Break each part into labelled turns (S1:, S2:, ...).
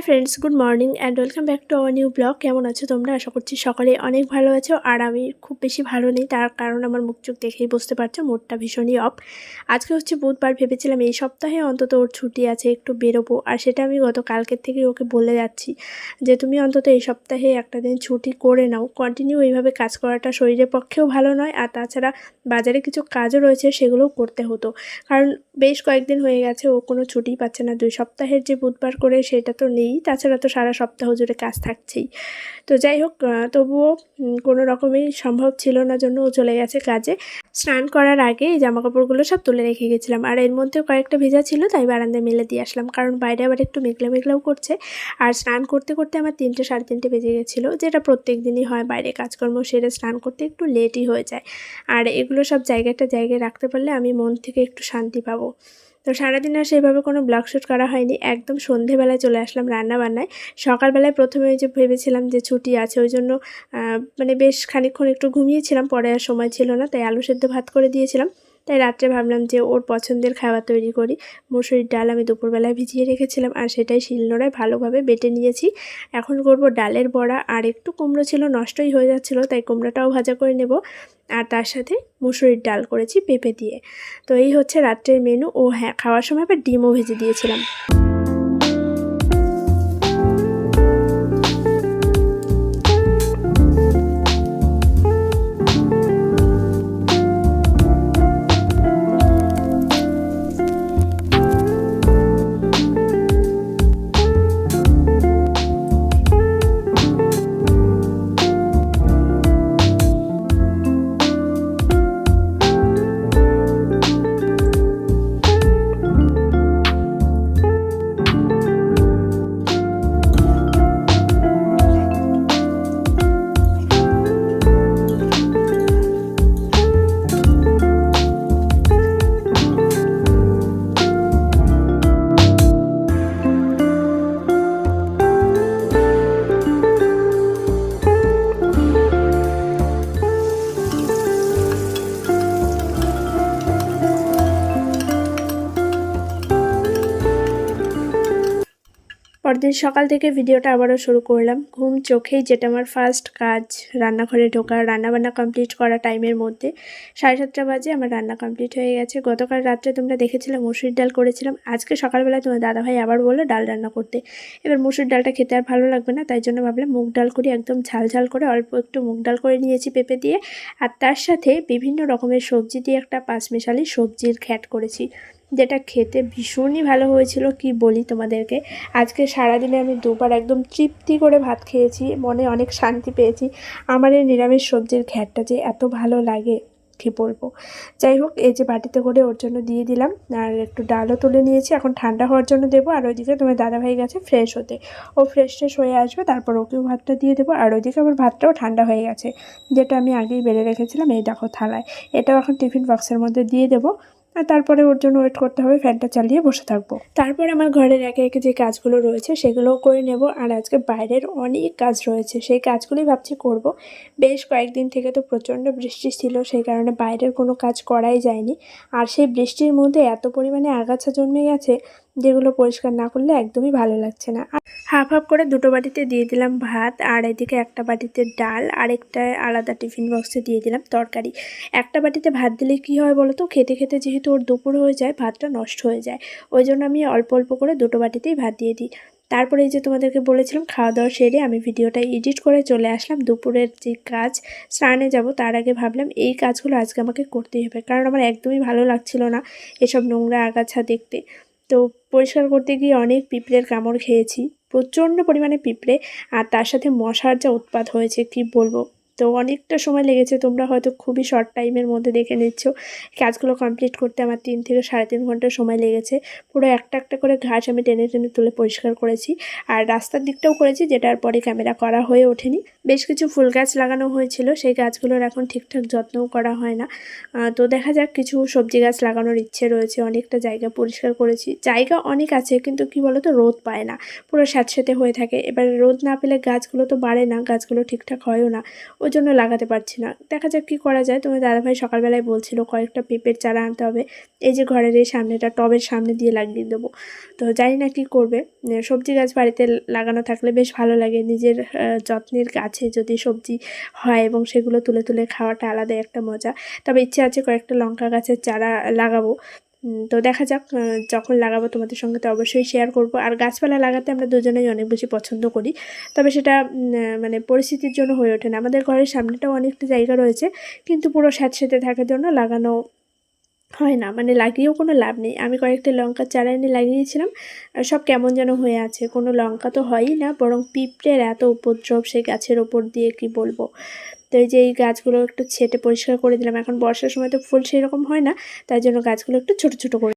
S1: Hi friends good morning and welcome back to our new blog কেমন আছো তোমরা? আশা করছি সকালে অনেক ভালো আছো। আর আমি খুব বেশি ভালো নেই, তার কারণ আমার মুখ চোখ দেখেই বুঝতে পারছ, মুডটা ভীষণই অফ আজকে হচ্ছে বুধবার, ভেবেছিলাম এই সপ্তাহে অন্তত ওর ছুটি আছে, একটু বেরোবো। আর সেটা আমি গত কালকের থেকে ওকে বলে যাচ্ছি যে, তুমি অন্তত এই সপ্তাহে একটা দিন ছুটি করে নাও। কন্টিনিউ এইভাবে কাজ করাটা শরীরের পক্ষেও ভালো নয়। আর তাছাড়া বাজারে কিছু কাজও রয়েছে, সেগুলোও করতে হতো। কারণ বেশ কয়েকদিন হয়ে গেছে, ও কোনো ছুটি পাচ্ছে না। দুই সপ্তাহের যে বুধবার করে, সেটা তো নেই। তাছাড়া তো সারা সপ্তাহ জুড়ে কাজ থাকছেই। তো যাই হোক তবুও কোনো রকমেই সম্ভব ছিল না জন্য ও চলে গেছে কাজে। স্নান করার আগে এই জামা কাপড়গুলো সব তুলে রেখে গেছিলাম। আর এর মধ্যে কয়েকটা ভেজা ছিল, তাই বারান্দায় মেলে দিয়ে আসলাম। কারণ বাইরে আবার একটু মেঘলা মেঘলাও করছে। আর স্নান করতে করতে আমার তিনটে সাড়ে তিনটে বেজে গেছিল, যেটা প্রত্যেক দিনই হয় বাইরে কাজকর্ম সেরে স্নান করতে একটু লেটই হয়ে যায়। আর এগুলো সব জায়গাটা জায়গায় রাখতে পারলে আমি মন থেকে একটু শান্তি পাবো। তো সারাদিন আর সেভাবে কোনো ব্লগ শ্যুট করা হয়নি। একদম সন্ধেবেলায় চলে আসলাম রান্নাবান্নায়। সকালবেলায় প্রথমে ওই যে ভেবেছিলাম যে ছুটি আছে, ওই জন্য মানে বেশ খানিকক্ষণ একটু ঘুমিয়েছিলাম, পরে আর সময় ছিল না, তাই আলু সেদ্ধ ভাত করে দিয়েছিলাম। তাই রাত্রে ভাবলাম যে ওর পছন্দের খাবার তৈরি করি। মুসুরির ডাল আমি দুপুরবেলায় ভিজিয়ে রেখেছিলাম আর সেটাই শিলনোড়ায় ভালোভাবে বেটে নিয়েছি। এখন করব ডালের বড়া আর একটু কুমড়ো ছিল, নষ্টই হয়ে যাচ্ছিল, তাই কুমড়োটাও ভাজা করে নেব। আর তার সাথে মুসুরির ডাল করেছি পেঁপে দিয়ে। তো এই হচ্ছে রাত্রের মেনু ও হ্যাঁ খাওয়ার সময় আবার ডিমও ভেজে দিয়েছিলাম। পরদিন সকাল থেকে ভিডিওটা আবারও শুরু করলাম। ঘুম চোখেই যেটা আমার ফার্স্ট কাজ, রান্নাঘরে ঢোকা রান্নাবান্না কমপ্লিট করা টাইমের মধ্যে। সাড়ে সাতটা বাজে আমার রান্না কমপ্লিট হয়ে গেছে। গতকাল রাত্রে তোমরা দেখেছিলে মুসুরির ডাল করেছিলাম। আজকে সকালবেলায় তোমার দাদাভাই আবার বলল ডাল রান্না করতে। এবার মুসুর ডালটা খেতে আর ভালো লাগবে না, তাই জন্য ভাবলাম মুগ ডাল করি, একদম ঝাল ঝাল করে অল্প একটু মুগ ডাল করে নিয়েছি পেঁপে দিয়ে। আর তার সাথে বিভিন্ন রকমের সবজি দিয়ে একটা পাঁচমেশালি সবজির ঘ্যাট করেছি। যেটা খেতে ভীষণই ভালো হয়েছিল, কি বলি তোমাদেরকে? আজকে সারাদিনে আমি দুবার একদম তৃপ্তি করে ভাত খেয়েছি, মনে অনেক শান্তি পেয়েছি। আমার এই নিরামিষ সবজির ঘ্যাটটা যে এত ভালো লাগে, কি বলব? যাই হোক, এই যে বাটিতে করে ওর জন্য দিয়ে দিলাম, আর একটু ডালও তুলে নিয়েছি, এখন ঠান্ডা হওয়ার জন্য দেবো, আর ওইদিকে তোমার দাদাভাই গেছে ফ্রেশ হতে। ও ফ্রেশ ট্রেশ হয়ে আসবে, তারপর ওকেও ভাতটা দিয়ে দেবো, আর ওইদিকে আমার ভাতটাও ঠান্ডা হয়ে গেছে, যেটা আমি আগেই বেড়ে রেখেছিলাম, এই দেখো থালায়। এটাও এখন টিফিন বক্সের মধ্যে দিয়ে দেবো। আর তারপরে ওর জন্য ওয়েট করতে হবে, ফ্যানটা চালিয়ে বসে থাকব। তারপর আমার ঘরের একে একে যে কাজগুলো রয়েছে সেগুলোও করে নেব। আর আজকে বাইরের অনেক কাজ রয়েছে, সেই কাজগুলোই ভাবছি করব। বেশ কয়েকদিন থেকে তো প্রচণ্ড বৃষ্টি ছিল, সেই কারণে বাইরের কোনো কাজ করাই যায়নি। আর সেই বৃষ্টির মধ্যে এত পরিমাণে আগাছা জন্মে গেছে যেগুলো পরিষ্কার না করলে একদমই ভালো লাগছে না। হাফ হাফ করে দুটো বাটিতে দিয়ে দিলাম ভাত, আর এদিকে একটা বাটিতে ডাল আরেকটা আলাদা টিফিন বক্সে দিয়ে দিলাম তরকারি। একটা বাটিতে ভাত দিলে কি হয় বলো তো? খেতে খেতে যেহেতু ওর দুপুর হয়ে যায়, ভাতটা নষ্ট হয়ে যায়। ওই জন্য আমি অল্প অল্প করে দুটো বাটিতেই ভাত দিয়ে দিই। তারপরে এই যে তোমাদেরকে বলেছিলাম খাওয়া দাওয়া সেরে আমি ভিডিওটা এডিট করে চলে আসলাম দুপুরের যে কাজ, স্নানে যাব তার আগে ভাবলাম এই কাজগুলো আজকে আমাকে করতেই হবে। কারণ আমার একদমই ভালো লাগছিল না এসব নোংরা আগাছা দেখতে। তো পরিষ্কার করতে গিয়ে অনেক পিঁপড়ের কামড় খেয়েছি। প্রচণ্ড পরিমাণে পিঁপড়ে আর তার সাথে মশার যা উৎপাত হয়েছে, কি বলব? তো অনেকটা সময় লেগেছে, তোমরা হয়তো খুবই শর্ট টাইমের মধ্যে দেখে নিচ্ছ। কাজগুলো কমপ্লিট করতে আমার তিন থেকে সাড়ে তিন ঘণ্টা সময় লেগেছে। পুরো একটা একটা করে ঘাস আমি টেনে টেনে তুলে পরিষ্কার করেছি। আর রাস্তার দিকটাও করেছি, যেটার পরে ক্যামেরা করা হয়ে ওঠেনি। বেশ কিছু ফুল গাছ লাগানো হয়েছিল, সেই গাছগুলোর এখন ঠিকঠাক যত্নও করা হয় না। তো দেখা যাক কিছু সবজি গাছ লাগানোর ইচ্ছে রয়েছে, অনেকটা জায়গা পরিষ্কার করেছি। জায়গা অনেক আছে, কিন্তু কি বলতো, রোদ পায় না। পুরো স্যাঁতস্যাঁতে হয়ে থাকে। এবার রোদ না পেলে গাছগুলো তো বাড়ে না, গাছগুলো ঠিকঠাক হয়ও না। ওই ওই জন্য লাগাতে পারছি না। দেখা যাক কী করা যায়। তোমার দাদাভাই সকালবেলায় বলছিল, কয়েকটা পেঁপের চারা আনতে হবে। এই যে ঘরের এই সামনেটা টবের সামনে দিয়ে লাগিয়ে দেবো। তো জানি না কী করবে। সবজি গাছ বাড়িতে লাগানো থাকলে বেশ ভালো লাগে। নিজের যত্নের গাছে যদি সবজি হয় এবং সেগুলো তুলে তুলে খাওয়াটা আলাদা একটা মজা। তবে ইচ্ছে আছে কয়েকটা লঙ্কা গাছের চারা লাগাবো। তো দেখা যাক যখন লাগাবো তোমাদের সঙ্গে তো অবশ্যই শেয়ার করব। আর গাছপালা লাগাতে আমরা দুজনেই অনেক বেশি পছন্দ করি। তবে সেটা মানে পরিস্থিতির জন্য হয়ে ওঠে না। আমাদের ঘরের সামনেটাও অনেকটা জায়গা রয়েছে, কিন্তু পুরো স্যাঁতসেঁতে থাকার জন্য লাগানো হয় না। মানে লাগিয়েও কোনো লাভ নেই। আমি কয়েকটা লঙ্কার চারা এনে লাগিয়েছিলাম সব কেমন যেন হয়ে আছে। কোনো লঙ্কা তো হয়ই না, বরং পিঁপড়ের এত উপদ্রব সেই গাছের ওপর দিয়ে কি বলব? তো এই যে এই গাছগুলো একটু ছেটে পরিষ্কার করে দিলাম। এখন বর্ষার সময় তো ফুল সেই রকম হয় না, তাই জন্য গাছগুলো একটু ছোট ছোট করে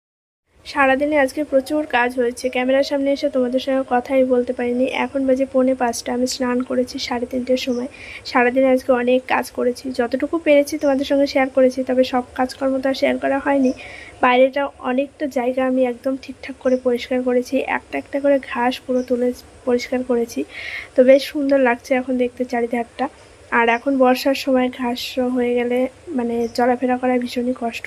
S1: সারাদিনে আজকে প্রচুর কাজ হয়েছে। ক্যামেরার সামনে এসে তোমাদের সঙ্গে কথাই বলতে পারিনি। এখন বাজে পৌনে পাঁচটা, আমি স্নান করেছি সাড়ে তিনটের সময়। সারাদিনে আজকে অনেক কাজ করেছি। যতটুকু পেরেছি তোমাদের সঙ্গে শেয়ার করেছি, তবে সব কাজকর্ম তো আর শেয়ার করা হয়নি। বাইরেটা অনেকটা জায়গা আমি একদম ঠিকঠাক করে পরিষ্কার করেছি। একটা একটা করে ঘাস পুরো তুলে পরিষ্কার করেছি। তো বেশ সুন্দর লাগছে এখন দেখতে চারিধারটা। আর এখন বর্ষার সময় ঘাস হয়ে গেলে মানে চলাফেরা করা ভীষণই কষ্ট।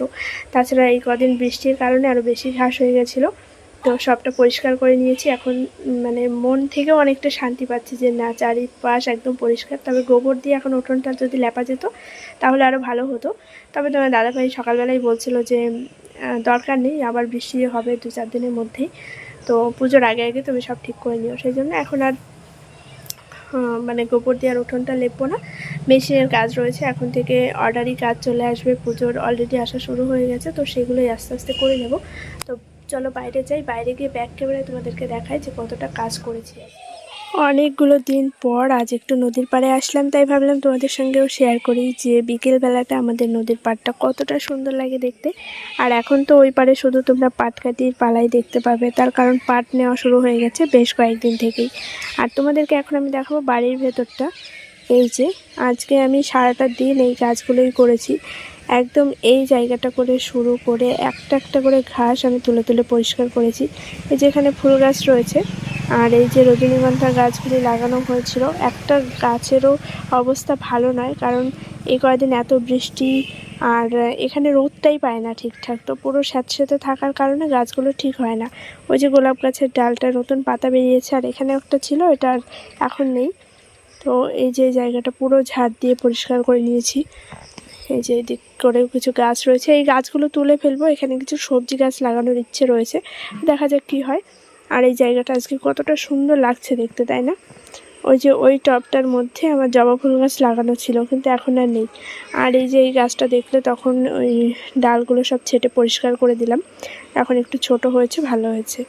S1: তাছাড়া এই কদিন বৃষ্টির কারণে আরও বেশি ঘাস হয়ে গেছিল। তো সবটা পরিষ্কার করে নিয়েছি। এখন মানে মন থেকেও অনেকটা শান্তি পাচ্ছি যে না, চারিপাশ একদম পরিষ্কার। তবে গোবর দিয়ে এখন উঠোনটা যদি লেপা যেত, তাহলে আরও ভালো হতো। তবে তোমার দাদাভাই সকালবেলাই বলছিল যে দরকার নেই, আবার বৃষ্টি হবে দু চার দিনের মধ্যেই। তো পুজোর আগে আগে তুমি সব ঠিক করে নিও। সেই জন্য এখন আর মানে গোবর দেওয়ার উঠোনটা লেপবো না। মেশিনের কাজ রয়েছে, এখন থেকে অর্ডারই কাজ চলে আসবে, পুজোর অলরেডি আসা শুরু হয়ে গেছে, তো সেগুলোই আস্তে আস্তে করে নেব। তো চলো বাইরে যাই, বাইরে গিয়ে ব্যাগ ক্যামেরায় তোমাদেরকে দেখাই যে কতটা কাজ করেছি অনেকগুলো দিন পর আজ একটু নদীর পাড়ে আসলাম, তাই ভাবলাম তোমাদের সঙ্গেও শেয়ার করি যে বিকেলবেলাটা আমাদের নদীর পাড়টা কতটা সুন্দর লাগে দেখতে। আর এখন তো ওই পাড়ে শুধু তোমরা পাটকাঠির পালাই দেখতে পাবে, তার কারণ পাট নেওয়া শুরু হয়ে গেছে বেশ কয়েকদিন থেকেই। আর তোমাদেরকে এখন আমি দেখাবো বাড়ির ভেতরটা। এই যে, আজকে আমি সারাটা দিন এই কাজগুলোই করেছি। একদম এই জায়গাটা করে শুরু করে একটা একটা করে ঘাস আমি তুলে তুলে পরিষ্কার করেছি। এই যে এখানে ফুল গাছ রয়েছে আর এই যে রজনীগন্ধা গাছগুলি লাগানো হয়েছিল। একটা গাছেরও অবস্থা ভালো নয় কারণ এই কয়দিন এত বৃষ্টি আর এখানে রোদটাই পায় না ঠিকঠাক। তো পুরো স্যাঁতস্যাঁতে থাকার কারণে গাছগুলো ঠিক হয় না। ওই যে গোলাপ গাছের ডালটা নতুন পাতা বেরিয়েছে আর এখানে একটা ছিল, এটা আর এখন নেই। তো এই যে জায়গাটা পুরো ঝাড় দিয়ে পরিষ্কার করে নিয়েছি। এই যে এদিক করেও কিছু গাছ রয়েছে, এই গাছগুলো তুলে ফেলব। এখানে কিছু সবজি গাছ লাগানোর ইচ্ছে রয়েছে। দেখা যাক কী হয়। আর এই জায়গাটা আজকে কতটা সুন্দর লাগছে দেখতে, তাই না? ওই যে ওই টবটার মধ্যে আমার জবা ফুল গাছ লাগানো ছিল, কিন্তু এখন আর নেই। আর এই যে এই গাছটা দেখলে তখন ওই ডালগুলো সব ছেটে পরিষ্কার করে দিলাম। এখন একটু ছোট হয়েছে, ভালো হয়েছে।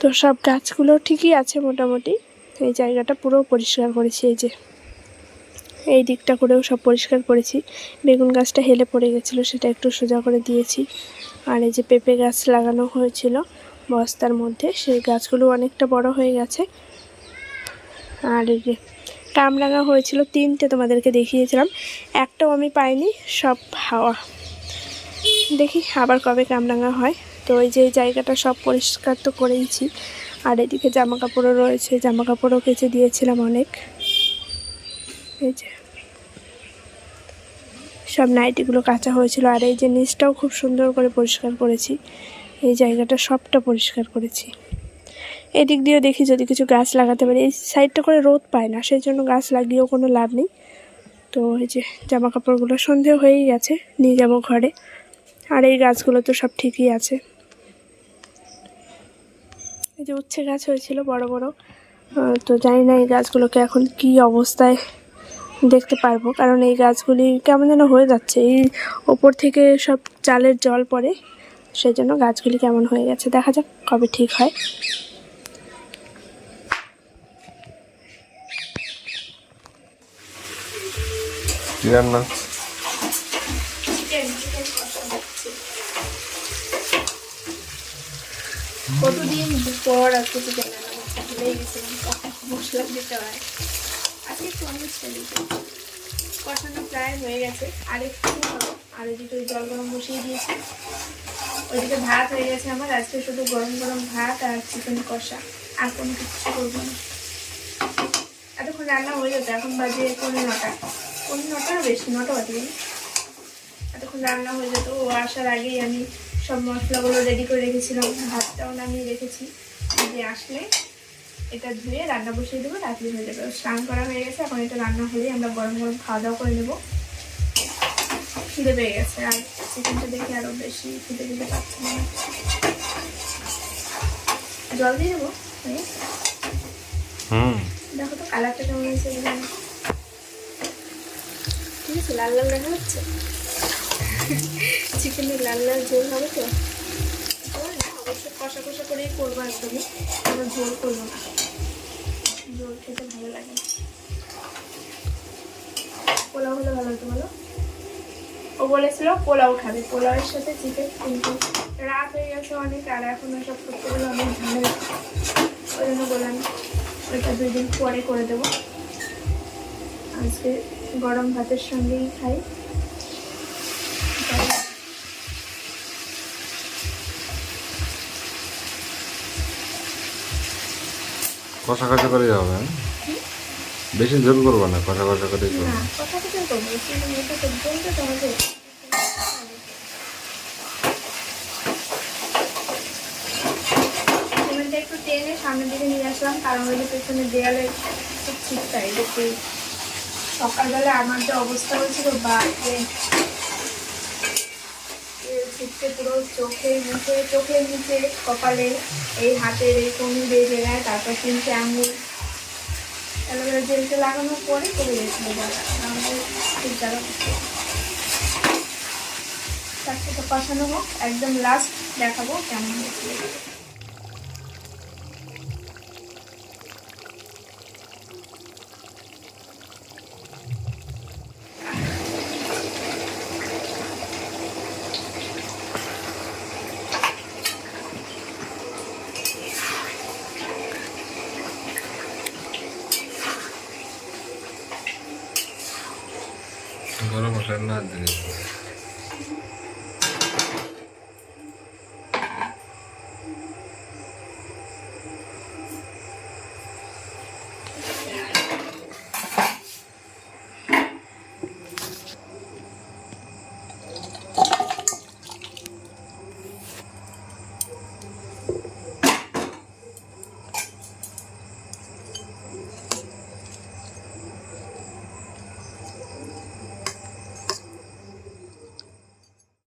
S1: তো সব গাছগুলো ঠিকই আছে মোটামুটি। এই জায়গাটা পুরো পরিষ্কার করেছি, এই যে। এই দিকটা করেও সব পরিষ্কার করেছি। বেগুন গাছটা হেলে পড়ে গেছিল, সেটা একটু সোজা করে দিয়েছি। আর এই যে পেঁপে গাছ লাগানো হয়েছিল বস্তার মধ্যে, সেই গাছগুলো অনেকটা বড় হয়ে গেছে। আর এই যে কামরাঙা হয়েছিল তিনটে তোমাদেরকে দেখিয়েছিলাম, একটাও আমি পাইনি, সব হাওয়া। দেখি আবার কবে কামরাঙা হয়। তো ওই যে জায়গাটা সব পরিষ্কার তো করেইছি। আর এদিকে জামা কাপড়ও রয়েছে জামা কাপড়ও কেচে দিয়েছিলাম অনেক। এই যে। সব নাইটিগুলো কাঁচা হয়েছিল আর এই যে নিচটাও খুব সুন্দর করে পরিষ্কার করেছি। এই জায়গাটা সবটা পরিষ্কার করেছি। এদিক দিয়েও দেখি যদি কিছু গাছ লাগাতে পারি। এই সাইডটা করে রোদ পায় না সেই জন্য গাছ লাগিয়েও কোনো লাভ নেই। তো এই যে জামা কাপড়গুলো সন্ধে হয়েই গেছে, নিয়ে যাব ঘরে। আর এই গাছগুলো তো সব ঠিকই আছে। এই যে উচ্ছে গাছ হয়েছিল বড় বড়। তো জানি না এই গাছগুলোকে এখন কি অবস্থায় দেখতে পারব। কারণ এই গাছগুলি কেমন যেন হয়ে যাচ্ছে। এই ওপর থেকে সব চালের জল পড়ে। সেই জন্য গাছগুলি কেমন হয়ে গেছে। দেখা যাক কবে ঠিক হয়।
S2: রান্না?
S1: কতদিন পর আজকে চিকেন ভুলেই গেছিলাম। মশলা দিতে হয়। আজকে একটু অনুষ্ঠান কষানো প্রায় হয়ে গেছে। আর একটু আর ওইদিকে ওই জল গরম বসিয়ে দিয়েছি। ওইদিকে ভাত হয়ে গেছে আমার। আজকে শুধু গরম গরম ভাত আর চিকেন কষা। আর কোনো কিছু করব না। এতক্ষণ রান্না হয়ে যেত এখন বাজে পনেরো নটা। পনেরো নটার বেশি? নটা বাজে এতক্ষণ রান্না হয়ে যেত। ও আসার আগেই আমি সব মশলাগুলো রেডি করে রেখেছিলাম। ভাতটাও নামিয়ে রেখেছি। যে আসলে এটা ধুয়ে রান্না বসিয়ে দেবো রাত্রি হয়ে যাবে। স্নান করা হয়ে গেছে এখন এটা রান্না হলেই আমরা গরম গরম খাওয়া দাওয়া করে নেব। খিদে পেয়ে গেছে আর চিকেনটা দেখে আরও বেশি খিদে খিদে পাচ্ছে না। জল দিয়ে দেবো হয়ে? দেখো তো কালারটা কেমন হয়েছে ঠিক আছে লাল লাল দেখা যাচ্ছে? চিকেনের লাল লাল ঝোল হবে তো? না, অবশ্যই কষা কষা করেই করব একদমই কোনো ঝোল করব না। খেতে ভালো লাগে। পোলাও হলে ভালো হতো বলো? ও বলেছিল পোলাও খাবে। পোলাওয়ের সাথে চিকেন কিন্তু রাত হয়ে গেছে অনেক, আর এখন ওসব করতে গেলে অনেক ভালো ওই জন্য বললাম ওইটা দুই দিন পরে করে দেবো। আজকে গরম ভাতের সঙ্গেই খাই।
S2: কষা কষা করে হবে? বেশি ঝোল করব না কষা কষা করে
S1: একটু টেনে সামনের দিকে নিয়ে আসলাম, কারণ ওই পেছনে দেয়ালে খুব ছিটকাই দেখতে সকালবেলা আমার যে অবস্থা হয়েছিল বাপরে ছিটকে পুরো চোখে মুখে, চোখের নিচে, কপালে, এই হাতের, এই কনুর এই জায়গায় তারপর কিনছে আঙুল। অ্যালোভেরা জেলটা লাগানোর পরে করে গেছিল দাদা ঠিক তার সাথে কষানো হোক একদম লাস্ট দেখাবো কেমন হয়েছিল।